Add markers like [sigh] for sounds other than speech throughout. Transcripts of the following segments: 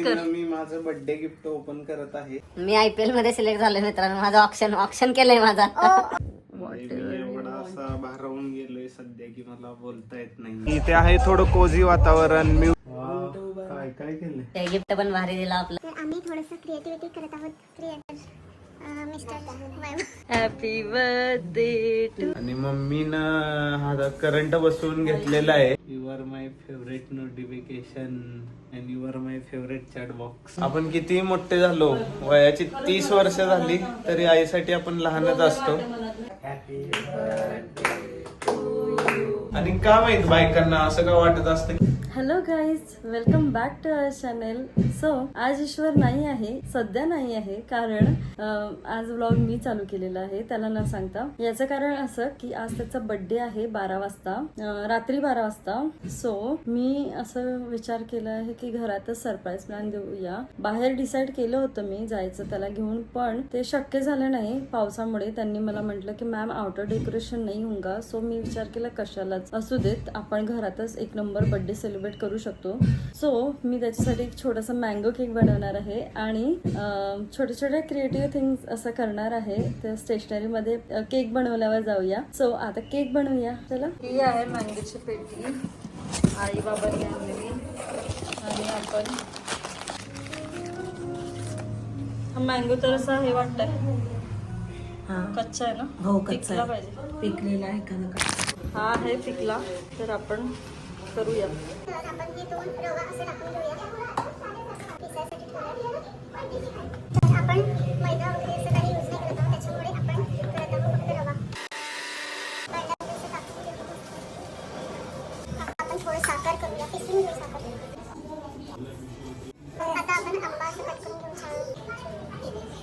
मी माझं birthday gift open करत आहे. मी आय पी एलमध्ये सिलेक्ट झालोय मित्रांनो. माझं ऑप्शन ऑप्शन केलंय माझा. असा भारावून गेलोय सध्या की मला बोलता येत नाही. इथे आहे थोडं कोझी वातावरण. मी काय काय केलंय? गिफ्ट पण भारी दिला आपलं. आम्ही थोडंसं क्रिएटिव्हिटी करत आहोत. क्रिएटर हॅपी बर्थडे टू आणि मम्मीनं हा करंट बसवून घेतलेला आहे. You are my favourite notification and you are my favourite chat box आपण किती मोठे झालो. वयाची तीस वर्ष झाली तरी आईसाठी आपण लहानच असतो. आणि का माहीत बायकांना असं का वाटत असतं? Hello guys welcome back to our channel so आज ईश्वर नाही आहे सध्या नाही आहे कारण आज व्लॉग मी चालू केलेला आहे त्याला न सांगता. याचं कारण असं की आज त्याचा बर्थडे आहे बारा वाजता रात्री बारा वाजता. सो मी असं विचार केला आहे की घरातच सरप्राईज प्लॅन देऊया. बाहेर डिसाईड केलं होतं मी जायचं त्याला घेऊन पण ते शक्य झालं नाही. पावसामुळे त्यांनी मला म्हटलं की मॅम आउटर डेकोरेशन नाही होऊंगा सो मी विचार केला कशालाच? असू देत आपण घरातच एक नंबर बर्थडे सेलिब्रेट करू शकतो. सो मी त्याच्यासाठी एक छोटासा मँगो केक बनवणार आहे आणि अं, छोटे छोटे क्रिएटिव्ह थिंग्स असं करणार आहे. तर स्टेशनरीमध्ये केक बनवल्यावर जाऊया. सो आता केक बनवूया. चला. ही आहे मँगोची पेटी. आई बाबांनी आणलेली आणि आपण. हा मँगो तर असा हे वाटतंय. कच्चा आहे ना? हो पिकला पाहिजे. पिकलेला आहे का हा आहे पिकला. तर आपण करूया. तर आपण मैदा दोन रवा असं टाकून घेऊया पिसासाठी ठेवूया. तर आपण मैदा वगैरे असं काही यूज नाही करत आहोत त्याच्यामुळे आपण करत आहोत फक्त रवा मैदा वगैरे असं टाकून घेऊ. आपण थोडं साखर करूया पिसून घेऊ साखर आता आपण आंबा असं कट करून घेऊ छान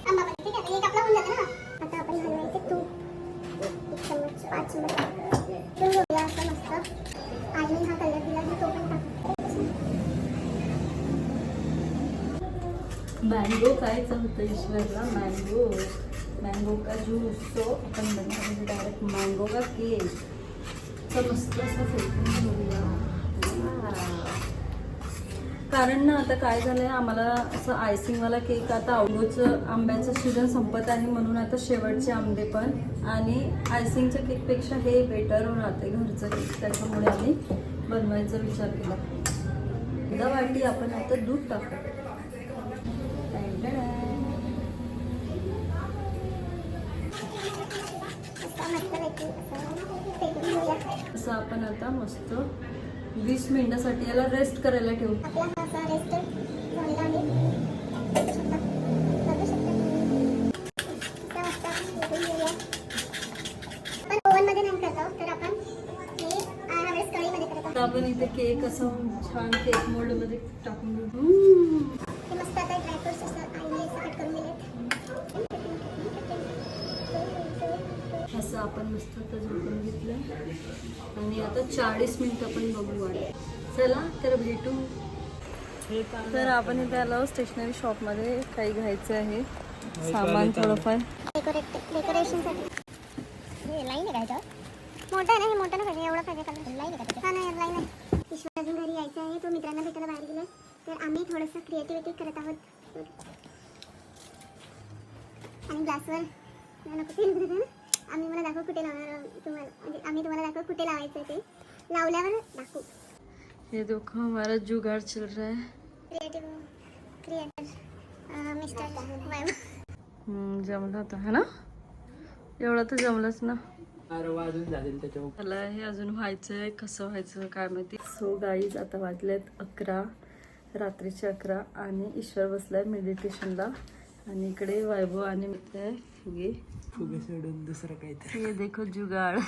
आंबा पण ठीक आहे एक आपला होऊन जातं ना आता आपण हलवायचे तूप एक चम्मच पाच चम्मच ठेवून घेऊया असं मस्त आणि हा कलर दिला की तो पण टाकू मँगो खायचं होतं ईश्वरला? मँगो मँगो का ज्यूस तो आपण बनवणार डायरेक्ट मँगो का केक तर मस्त असं फेकून घेऊया कारण ना आता काय झालं आहे आम्हाला असं आयसिंगवाला केक आता आवडोचं आंब्याचं सीझन संपत आहे म्हणून आता शेवटचे आंबे पण. आणि आयसिंगच्या केकपेक्षा हे बेटर राहते घरचं केक त्याच्यामुळे आम्ही बनवायचा विचार केला. अर्धा वाटी आपण आता दूध टाकू. असं आपण आता मस्त वीस मिनिटासाठी याला रेस्ट करायला ठेवू. आपण इथे केक असं छान केक मोल्डमध्ये टाकून असं आपण मस्त आता झोपून घेतलं. आणि आता चाळीस मिनिट आपण बघू वाट चला तर भेटू. तर आपण इथे आलो स्टेशनरी शॉपमध्ये काही घ्यायचं आहे. सामान थोडंफार. मोठं मोठं नाही पाहिजे एवढं पाहिजे कलर लाईन आहे का हा नाही लाईन आहे घरी यायचं आहे तो मित्रांना भेटायला बाहेर तर आम्ही थोडंसं क्रिएटिव्हिटी करत आहोत. आणि ग्लासवर नको आम्ही मला दाखवू कुठे लावणार तुम्हाला म्हणजे आम्ही तुम्हाला दाखवू कुठे लावायचं ते. लावल्यावर दाखवू. ये देखो हमारा जुगाड़ चल रहा है. क्रिएटिव्ह क्रिएटर मिस्टर जमलं होतं है ना? एवढं तर जमलंच ना. मला हे अजून व्हायचंय कसं व्हायचं काय माहिती? सो गाईज आता वाजलेत अकरा रात्रीचे अकरा आणि ईश्वर बसलाय मेडिटेशनला आणि इकडे वैभव आणि मित्र आहे फुगे फुगे सोडून दुसरं काहीतरी. ये देखो जुगाड़.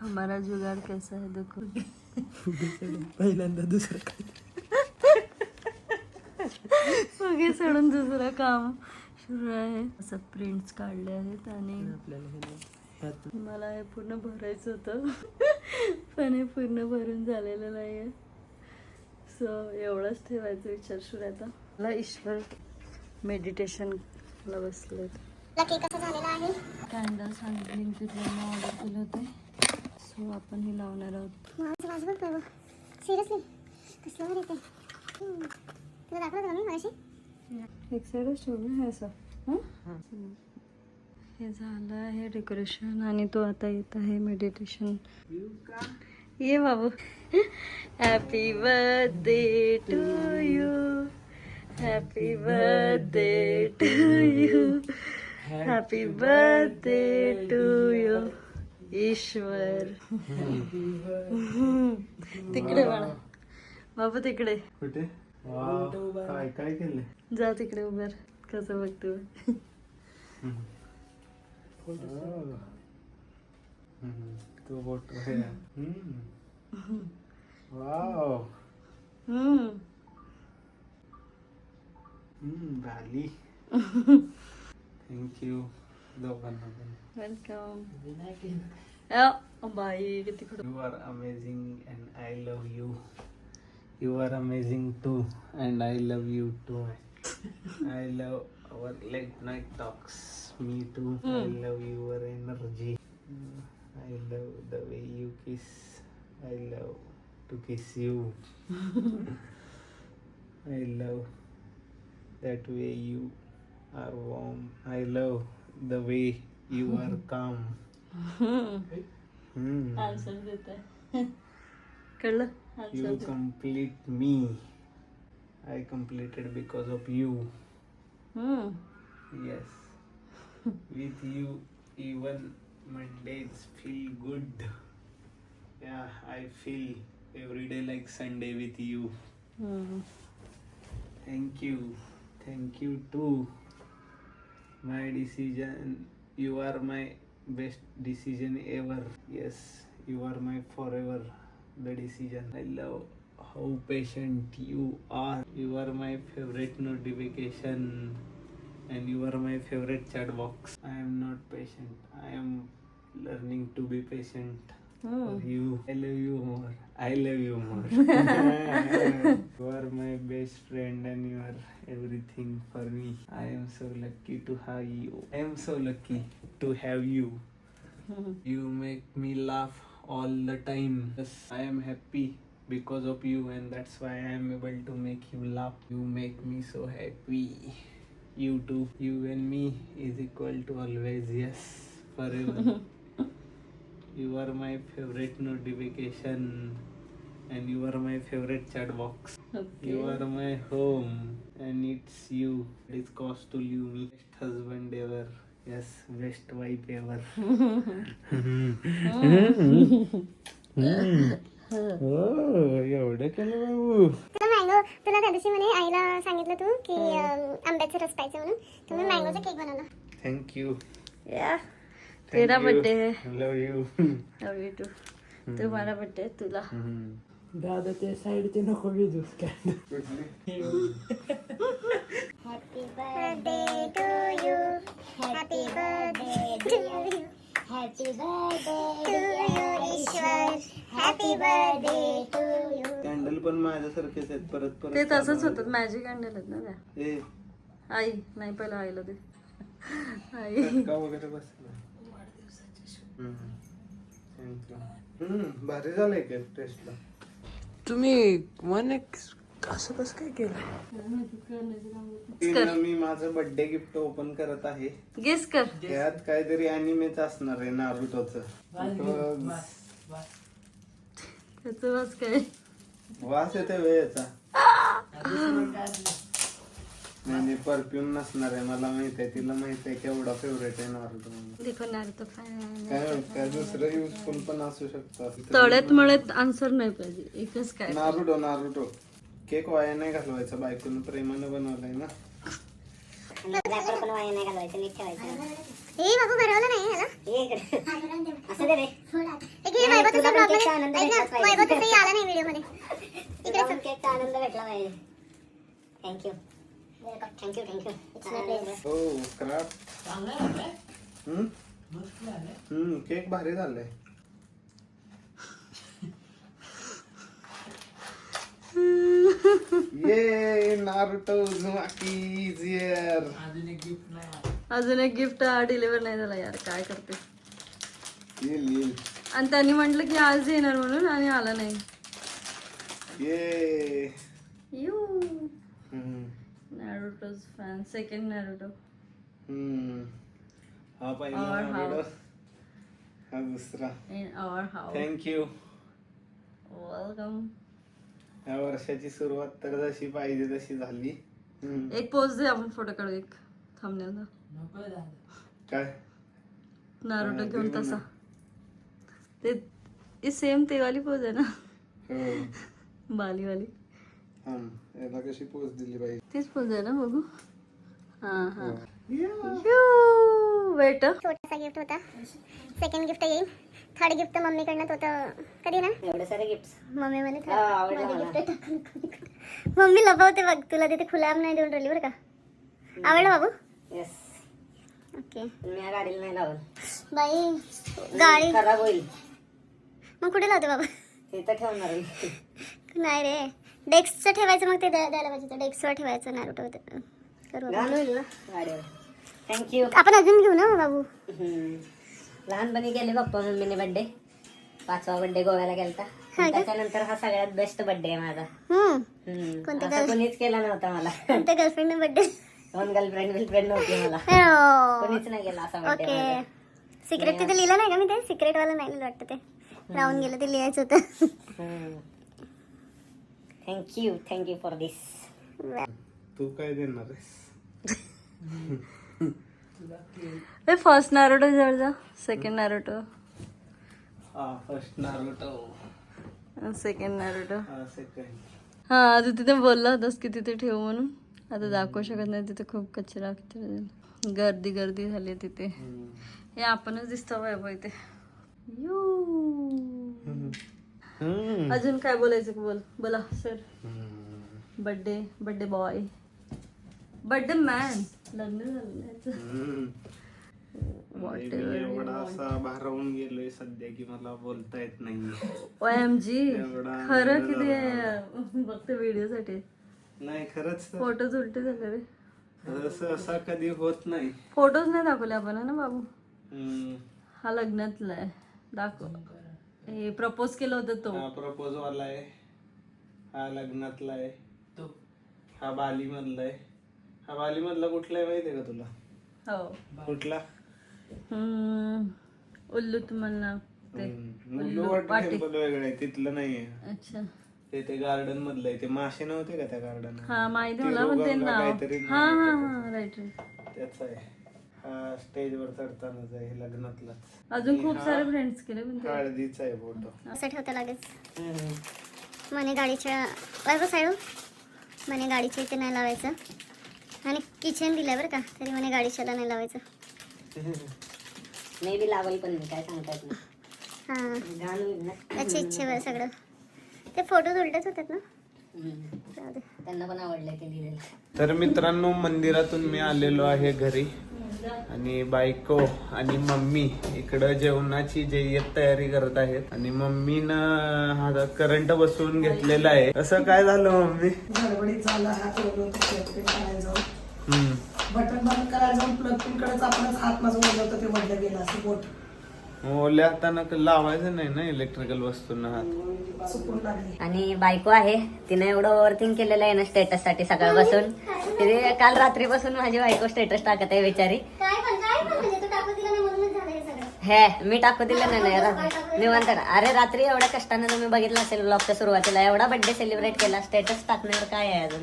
हमारा जुगाड़ कैसा है देखो. फुगे सोडून पहिल्यांदा दुसरं काहीतरी फुगे सोडून दुसरं काम सुरू आहे. असं प्रिंट्स काढले आहेत आणि आपल्याला हे मला हे पूर्ण भरायचं होतं. पण हे पूर्ण भरून झालेलं नाही आहे सो एवढंच ठेवायचं विचार सुरू आहे आता. मला ईश्वर मेडिटेशनला बसलेत. केक झालेला आहे? ऑर्डर केले होते. सो आपण हे लावणार आहोत. माझं माझं बघ सिरियसली कसलं बरं येते तुला दाखवलं होतं ना मी मगाशी? एक साईडच ठेवू ना हे असं. हं? हे झालं आहे डेकोरेशन आणि तो आता येत आहे मेडिटेशन ये बाबू. Happy birthday to you happy birthday to you happy birthday to you Ishwar तिकडे बाबू तिकडे कुठे? काय काय केलं जा तिकडे उभर कसं बघतो? तो हम्म. वाव हम्म हम्म, [laughs] Thank you. Welcome. Yeah. You are amazing and I love you. You are amazing too and I love you too. [laughs] I love our late night talks. Me too. Mm. I love your energy. Hmm. I love the way you kiss. I love to kiss you. [laughs] [laughs] I love that way you warm. I love the way you are calm. Hmm. Answer देत आहे कळलं You answer complete me. I completed because of you. हम्म Yes. With you, even Mondays feel good. Yeah, I feel every day like Sunday with you. हम्म. Thank you. Thank you too. My decision, you are my best decision ever. Yes, you are my forever the decision. I love how patient you are. You are my favorite notification and you are my favorite chat box. I am not patient. I am learning to be patient. Hmm. You. I love you more. I love you more. [laughs] you are my best friend and you are everything for me. I am so lucky to have you. I am so lucky to have you. [laughs] You make me laugh all the time. Yes, I am happy because of you, and that's why I am able to make you laugh. You make me so happy. You too. You and me is equal to always. Yes, forever. [laughs] You are my favourite notification and you are my favourite chat box you are my home and it's you it's cost to live me best husband ever yes best wife ever एवढं केलं बाबू. तुला सांगितलं की thank you या तेरा birthday है। Love you love you too तुम्हारा birthday है तुला। दादा ते साईडचे नको Viju happy birthday to you happy birthday to you happy birthday to you Ishwar happy birthday to you candle पण माझ्यासारखेच आहेत परत परत ते तसंच होतात मॅजिक कॅन्डल आहेत ना त्या. ए. आई नाही पहिलं आईला दे आई. का वगैरे बसला. भारी झालंय केक टेस्टला तुम्ही मन असं कसं काय केलं? तिनं मी माझं बर्थडे गिफ्ट ओपन करत आहे. गेस कर. त्यात काहीतरी अॅनिमेच असणार आहे नारुतोच त्याचं वाच काय? वास येते वेळेचा नाही नाही परफ्यूम नसणार आहे मला माहीत आहे तिला माहीत आहे केवढा फेवरेट आहे म्हणून. fan. काय काय दुसरं युजफुल पण असू शकतं तळ्यात मळ्यात आन्सर नाही पाहिजे एकच काय? नारुटो नारुटो केक वाया नाही घालवायचा बायकोनं प्रेमानं बनवलाय ना. पण वाया नाही घालवायचं नीट ठेवायचं हे बाबू भरवलं नाही ह्याला ये इकडे असं दे रे. एक हे वैभव तुझा तुला पण प्रॉब्लेम केकचा आनंद ऐक ना भेटलाच पाहिजे. वैभव तुझंही आला नाही व्हिडिओमध्ये. तुला पण केकचा आनंद भेटला पाहिजे. Thank you thank you thank you it's my pleasure हो क्राफ्ट हम्म हम्म केक भारी झालाय ये नारुतो उझुमाकी इज हियर अजून एक गिफ्ट डिलिव्हर नाही झाला यार काय करते येईल येईल आणि त्यांनी म्हटलं की आज येणार म्हणून आणि आला नाही ये you. Naruto's fan second Naruto hmm. हा पहिला नारुतो. house. हा दुसरा in our house thank you welcome या वर्षाची सुरुवात तर जशी पाहिजे तशी झाली. एक पोज दे आपण फोटो काढू एक थांबण्याचा काय? नारुटो घेऊन तसा. ते सेम ते वाली पोज आहे ना. हो. बाली वाली. याला कशी पोच दिली पाहिजे तीच पोज आहे ना बघू हा हा हो. वेट छोटासा गिफ्ट होता सेकंड गिफ्ट येईल थर्ड गिफ्ट मम्मीकडनं होतं कधी ना एवढे सारे गिफ्ट मम्मी म्हणे हा, मम्मी लपवते बघ तुला तिथे खुला नाही देऊन राहिली बरं का आवडलं बाबू येस ओके मी या गाडीला नाही लावत बाई गाडी खराब होईल मग कुठे लावते बाबा तिथं ठेवणार मी नाही रे डेस्कचं ठेवायचं मग ते द्या- द्यायला पाहिजे डेस्कवर ठेवायचं नारुटो होतं करू आपण. घाण होईल ना गाडीवर थँक्यू आपण अजून घेऊ ना बाबू? लहानपणी गेले पप्पा मम्मीने बर्थडे पाचवा बर्थडे गोव्याला गेलता. का? त्याच्यानंतर हा सगळ्यात बेस्ट बर्थडे आहे माझा. हम्म. हम्म. कोणत्या असं कोणीच केला नव्हता मला. कोणत्या गर्लफ्रेंडने बर्थडे दोन गर्लफ्रेंड गर्लफ्रेंड नव्हती मला. कोणीच नाही गेला असा ओके बर्थडे सिक्रेट तिथे लिहिलं नाही का मी ते? सिक्रेट वाला नाही लिहिलं वाटतं ते. राहून गेलं ते लिहायचं होतं. Thank you thank you for this तू काय देणार आहेस? फर्स्ट नारुटो जवळ जा सेकंड नारुटो हा फर्स्ट सेकंड नारुटो हा सेकंड हा तू तिथे बोलला होतास की तिथे ठेवू म्हणून. आता दाखवू शकत नाही तिथे खूप कचरा कचरा झाला. गर्दी गर्दी झाली तिथे. हे आपणच दिसतो बाय इथे. यू. अजून काय बोलायचं बोल. बोला sir birthday birthday boy birthday man लग्न झालं एवढा असा भारावून गेलोय सध्या की मला बोलता येत नाही OMG एवढा खरं आनंद किती? फक्त व्हिडिओ साठी. नाही खरंच. फोटोज उलटे झाले रे. असं असा कधी होत नाही. फोटोज नाही दाखवले आपण ना बाबू. हा लग्नातला आहे. दाखव. हे प्रपोज केलं होतं तो. हा प्रपोज वाला आहे. हा लग्नातला आहे. तो. हा बाली मधला आहे. हा बाली मधला कुठला आहे माहितीये का तुला? हो. कुठला? हम्म, उल्लू तुम्हाला ते. टेम्पल वेगळं आहे तिथलं नाहीये. अच्छा. ते ते गार्डन मधलं आहे. ते मासे नव्हते का त्या गार्डन हा माहिती मला पण ते नाव. काहीतरी हा हा हा राईट राईट त्याच आहे. स्टेजवर चढतानाच आहे लग्नातलाच. अजून खूप सारे फ्रेंड्स केले हळदीचा आहे फोटो असं ठेवता लागेल म्हणे गाडीच्या वैभव साईड म्हणे गाडीच्या इथे नाही लावायचं. आणि किचन दिलंय बरं का तरी म्हणे गाडीच्याला नाही लावायचं. मे बी लावल पण मी काय सांगता येत नाही हां घाण होईल ना. त्याची इच्छेवर सगळं. ते फोटोज उलटच होतात ना. हम्म. जाऊ दे. त्यांना पण आवडलं ते लिहिलेलं. तर मित्रांनो मंदिरातून मी आलेलो आहे घरी. आणि बायको आणि मम्मी इकडं जेवणाची जय्यत तयारी करत आहेत. आणि मम्मीनं हा करंट बसवून घेतलेला आहे. असं काय झालं मम्मी? गडबडीत झाला. बटन बंद करायला जाऊन प्लग पिन कडेच आपणच हात माझं ओढलं होतं ते वडलं गेलं असं बोट. ओल्या हातानं क- लावायचं नाही ना इलेक्ट्रिकल वस्तूंना हात. लागली. आणि बायको आहे तिने एवढं ओव्हरथिंक केलेलं आहे ना स्टेटससाठी सकाळपासून. तिने काल रात्रीपासून माझी बायको स्टेटस टाकत आहे बिचारी. काय पण काय पण म्हणजे तू टाकून दिला नाही म्हणूनच झालं हे सगळं. हे मी टाकू दिलं नाही नाही रा- निवांत अरे रात्री एवढ्या कष्टाने तुम्ही बघितलं असेल ब्लॉगच्या सुरुवातीला एवढा बर्थडे सेलिब्रेट केला स्टेटस टाकण्यावर काय आहे अजून?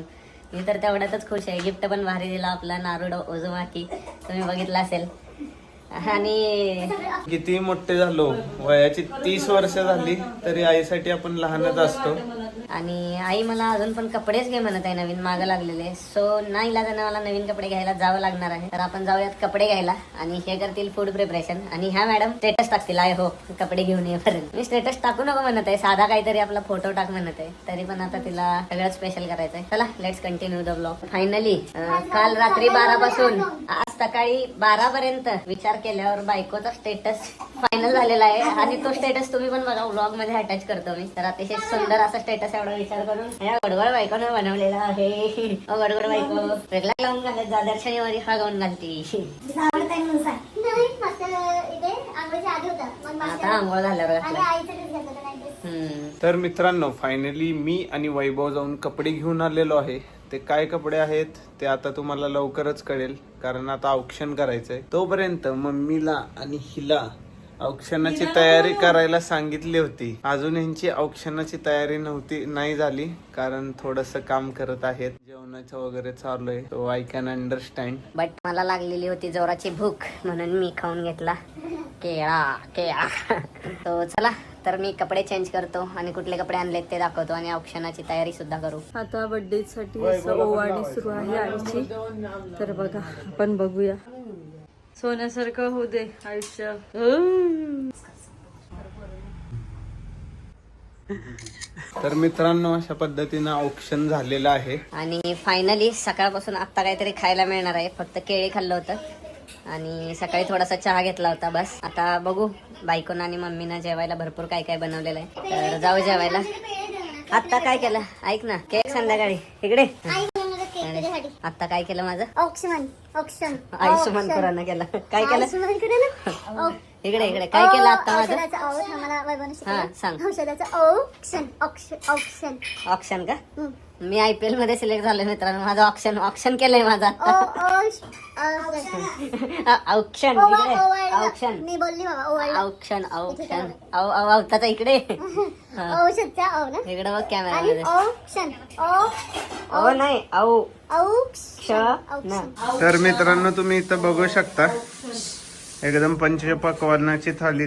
मी तर तेवढ्यातच खुश आहे. गिफ्ट पण भारी दिला आपला नारुडो ओझुमाकी तुम्ही बघितलं असेल. आणि किती मोठे झालो. वयाची तीस वर्ष झाली तरी आईसाठी आपण लहानच असतो. आणि आई मला अजून पण कपडेच घे म्हणत आहे नवीन मागं लागलेले सो नाही इलाजानं मला नवीन कपडे घ्यायला जावं लागणार आहे. तर आपण जाऊयात कपडे घ्यायला आणि हे करतील फूड प्रिपरेशन आणि ह्या मॅडम स्टेटस टाकतील. आय हो कपडे घेऊन येईपर्यंत मी स्टेटस टाकू नको म्हणत आहे. साधा काहीतरी आपला फोटो टाक म्हणत आहे. तरी पण आता तिला सगळं स्पेशल करायचंय. चला let's continue the blog finally काल रात्री बारा पासून सकाळी बारा पर्यंत विचार केल्यावर बायकोचा स्टेटस फायनल झालेला आहे. आणि तो स्टेटस तुम्ही पण बघा व्लॉगमध्ये अटॅच करतो मी. तर अतिशय सुंदर असा स्टेटस एवढा विचार करून. या गडबड बायकोनं बनवलेला आहे. गडबड बायको वेगळा लावून घालत जा दर्शनीवारी हा गाऊन घालती. आता आंघोळ झाल्यावर तर मित्रांनो फायनली मी आणि वैभव जाऊन कपडे घेऊन आलेलो आहे. ते काय कपडे आहेत ते आता तुम्हाला लवकरच कळेल कारण आता औक्षण करायचंय. तोपर्यंत मम्मीला आणि हिला औक्षणाची तयारी करायला सांगितली होती. अजून यांची औक्षणाची तयारी नव्हती नाही झाली कारण थोडस काम करत आहेत. जेवणाचं वगैरे चालू आहे तो आय कॅन अंडरस्टँड बट मला लागलेली होती जोराची भूक म्हणून मी खाऊन घेतला. केळा केळा. [laughs] तो चला तर मी कपडे चेंज करतो आणि कुठले कपडे आणलेत ते दाखवतो आणि औक्षणाची तयारी सुद्धा करू. आता बर्थडे साठी असं ओवाळणी सुरू आहे आईची. तर बघा आपण बघूया. सोन्यासारखं होऊ दे आयुष्य. तर मित्रांनो अशा पद्धतीनं औक्षण झालेलं आहे. आणि फायनली सकाळपासून आत्ता काहीतरी खायला मिळणार आहे. फक्त केळी खाल्लं होतं. आणि सकाळी थोडासा चहा घेतला होता बस. आता बघू बायकोनं आणि मम्मीनं जेवायला भरपूर काय काय बनवलेलं आहे. तर जाऊ जेवायला. आत्ता काय केलं? ऐक ना केक संध्याकाळी. इकडे. आत्ता काय केलं माझं? औक्षण औक्षण आयुष्यमान खुराना केलं. काय केलं? [laughs] इकडे इकडे. काय केलं आता माझं? हा, शिकवलं. सांग. औषधाचं ऑप्शन का. मी आय पी एलमध्ये सिलेक्ट झालोय मित्रांनो. माझं ऑप्शन ऑप्शन केलंय माझं औक्षण. [laughs] इकडे. औक्षण मी बोलली. औक्षण औक्षण औ औ औताचा इकडे. [laughs] इकडे बघ कॅमेरा मध्ये. औक्षण औ नाही औ. तर मित्रांनो तुम्ही इथं बघू शकता. एकदम पंचपक्वानाची थाली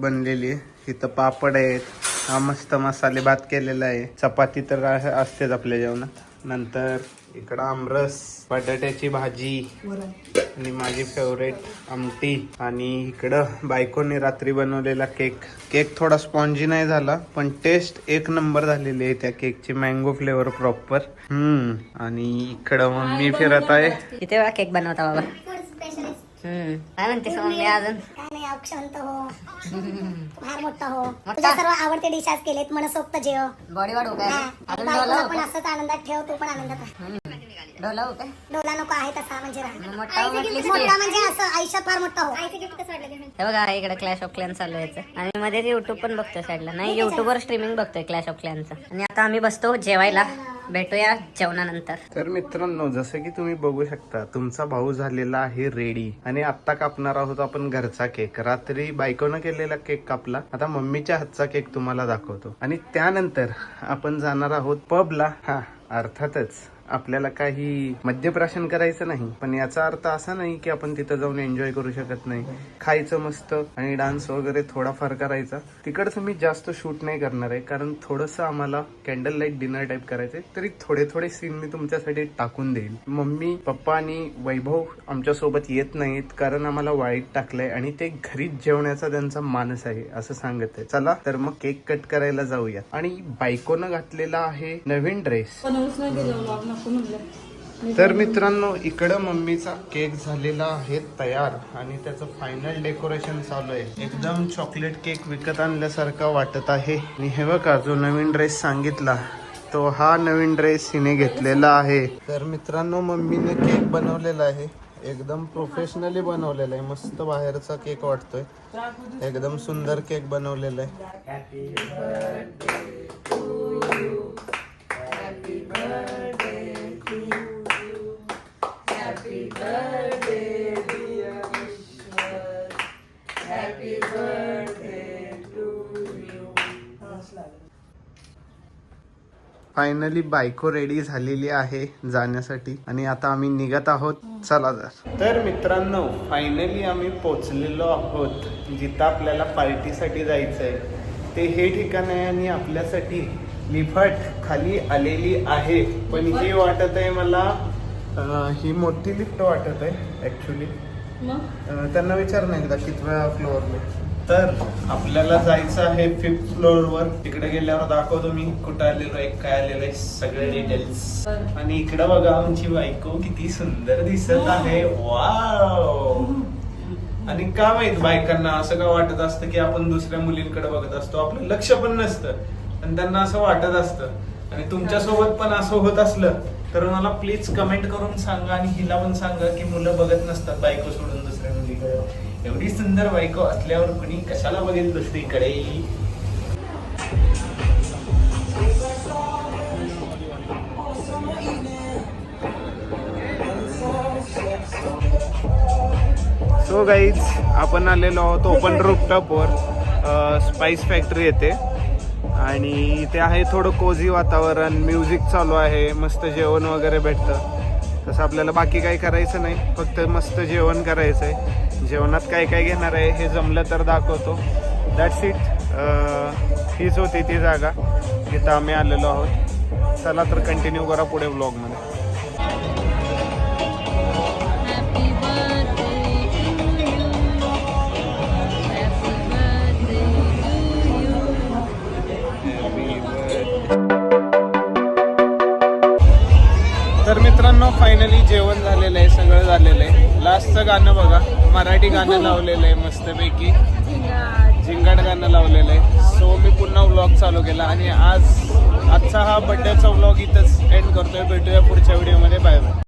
बनलेली. आहे इथं पापड आहेत. हा मस्त मसाले भात केलेला आहे. चपाती तर असतेच आपल्या जेवणात. नंतर इकडं आमरस बटाट्याची भाजी आणि माझी फेवरेट आमटी. आणि इकडं बायकोने रात्री बनवलेला केक. केक थोडा स्पॉन्जी नाही झाला पण टेस्ट एक नंबर झालेली आहे त्या केकची. मँगो फ्लेवर प्रॉपर हम्म आणि इकडं मम्मी फिरत आहे. किती वेळा केक बनवता बाबा. काय म्हणतेस मम्मी अजून? काय नाही हो. [laughs] फार मोठा हो? तुझ्या सर्व आवडते डिश आज केलेत मनसोक्त जेव. बॉडी काय? अजून डोला पण असंच आनंदात ठेव तू पण आनंदात राह. डोला हो काय? डोला नको आहे तसा म्हणजे राह. मोठा हो म्हटलीस की. मोठा म्हणजे असं आयुष्यात फार मोठा हो. आईचं गिफ्ट कसं वाटलं हे बघा इकडे क्लॅश ऑफ क्लॅन चालू आहे याचं. आणि मध्ये युट्यूब पण बघतोय साईडला नाही युट्यूबवर स्ट्रीमिंग बघतोय क्लॅश ऑफ क्लॅनचं आणि आता आम्ही बसतो जेवायला. भेटूया जेवणानंतर. तर मित्रांनो जसं की तुम्ही बघू शकता तुमचा भाऊ झालेला आहे रेडी. आणि आत्ता कापणार आहोत आपण घरचा केक. रात्री बायकोनं केलेला केक कापला. आता मम्मीच्या हातचा केक तुम्हाला दाखवतो. आणि त्यानंतर आपण जाणार आहोत पबला हा अर्थातच. आपल्याला काही मद्यप्राशन करायचं नाही. पण याचा अर्थ असा नाही की आपण तिथं जाऊन एन्जॉय करू शकत नाही. खायचं मस्त आणि डान्स वगैरे थोडाफार करायचा. तिकडचं मी जास्त शूट नाही करणार आहे. कारण थोडंसं आम्हाला कॅन्डल लाइट डिनर टाईप करायचंय तरी थोडे थोडे सीन मी तुमच्यासाठी टाकून देईन मम्मी पप्पा आणि वैभव आमच्यासोबत येत नाहीत कारण आम्हाला वाईट टाकलंय आणि ते घरीच जेवण्याचा त्यांचा मानस आहे असं सांगत आहे. चला तर मग केक कट करायला जाऊया आणि बायकोनं घातलेला आहे नवीन ड्रेस नको म्हणलं. तर मित्रांनो इकडं मम्मीचा केक झालेला आहे तयार आणि त्याचं फायनल डेकोरेशन चालू आहे. एकदम चॉकलेट केक विकत आणल्यासारखा वाटत आहे. आणि हे बघा जो नवीन ड्रेस सांगितला तो हा नवीन ड्रेस हिने घेतलेला आहे. तर मित्रांनो मम्मीने केक बनवलेला आहे. एकदम प्रोफेशनली बनवलेला आहे. मस्त बाहेरचा केक वाटतोय. एकदम सुंदर केक बनवलेला आहे. फायनली बायको रेडी झालेली आहे जाण्यासाठी. आणि आता आम्ही निघत आहोत. चला तर. तर मित्रांनो फायनली आम्ही पोचलेलो आहोत. जिथं आपल्याला पार्टीसाठी जायचं आहे ते हे ठिकाण आहे आणि आपल्यासाठी लिफट खाली आलेली आहे. पण ही वाटत आहे मला ही मोठी लिफ्ट वाटत आहे ऍक्च्युली मग? त्यांना विचार नाही एकदा कितव्या फ्लोअरला तर आपल्याला जायचं आहे फिफ्थ फ्लोअरवर तिकडे गेल्यावर दाखवतो मी कुठं आलेलो आहे काय आलेलो आहे सगळे डिटेल्स आणि इकडं बघा आमची बायको किती सुंदर दिसत आहे. वाव आणि का माहीत बायकांना असं का वाटत असतं की आपण दुसऱ्या मुलींकडे बघत असतो? आपलं लक्ष पण नसतं. पण त्यांना असं वाटत असतं. आणि तुमच्यासोबत पण असं होत असलं तर मला प्लीज कमेंट करून सांगा आणि हिला पण सांगा की मुलं बघत नसतात बायको सोडून दुसऱ्या मुलीकडे. एवढी सुंदर बायको असल्यावर कुणी कशाला बघेल दुसरीकडे? सो गाईज आपण आलेलो आहोत ओपन रूपटॉपवर स्पाइस फॅक्टरी येते आणि इथे आहे थोडं कोझी वातावरण म्युझिक चालू आहे मस्त जेवण वगैरे भेटतं. तसं आपल्याला बाकी काही करायचं नाही फक्त मस्त जेवण करायचं आहे जेवणात काय काय घेणार आहे हे जमलं तर दाखवतो. दॅट्स इट हीच होती ती जागा. जिथं आम्ही आलेलो आहोत. चला तर कंटिन्यू करा पुढे ब्लॉगमध्ये तर मित्रांनो फायनली जेवण झालेलं आहे सगळं झालेलं आहे. लास्टचं गाणं बघा. मराठी गाणं लावलेलं आहे मस्तपैकी. झिंगाट गाणं लावलेलं आहे. सो मी पुन्हा व्लॉग चालू केला आणि आज आजचा हा बड्डेचा व्लॉग इथंच एंड करतोय. भेटूया पुढच्या व्हिडिओमध्ये बाय बाय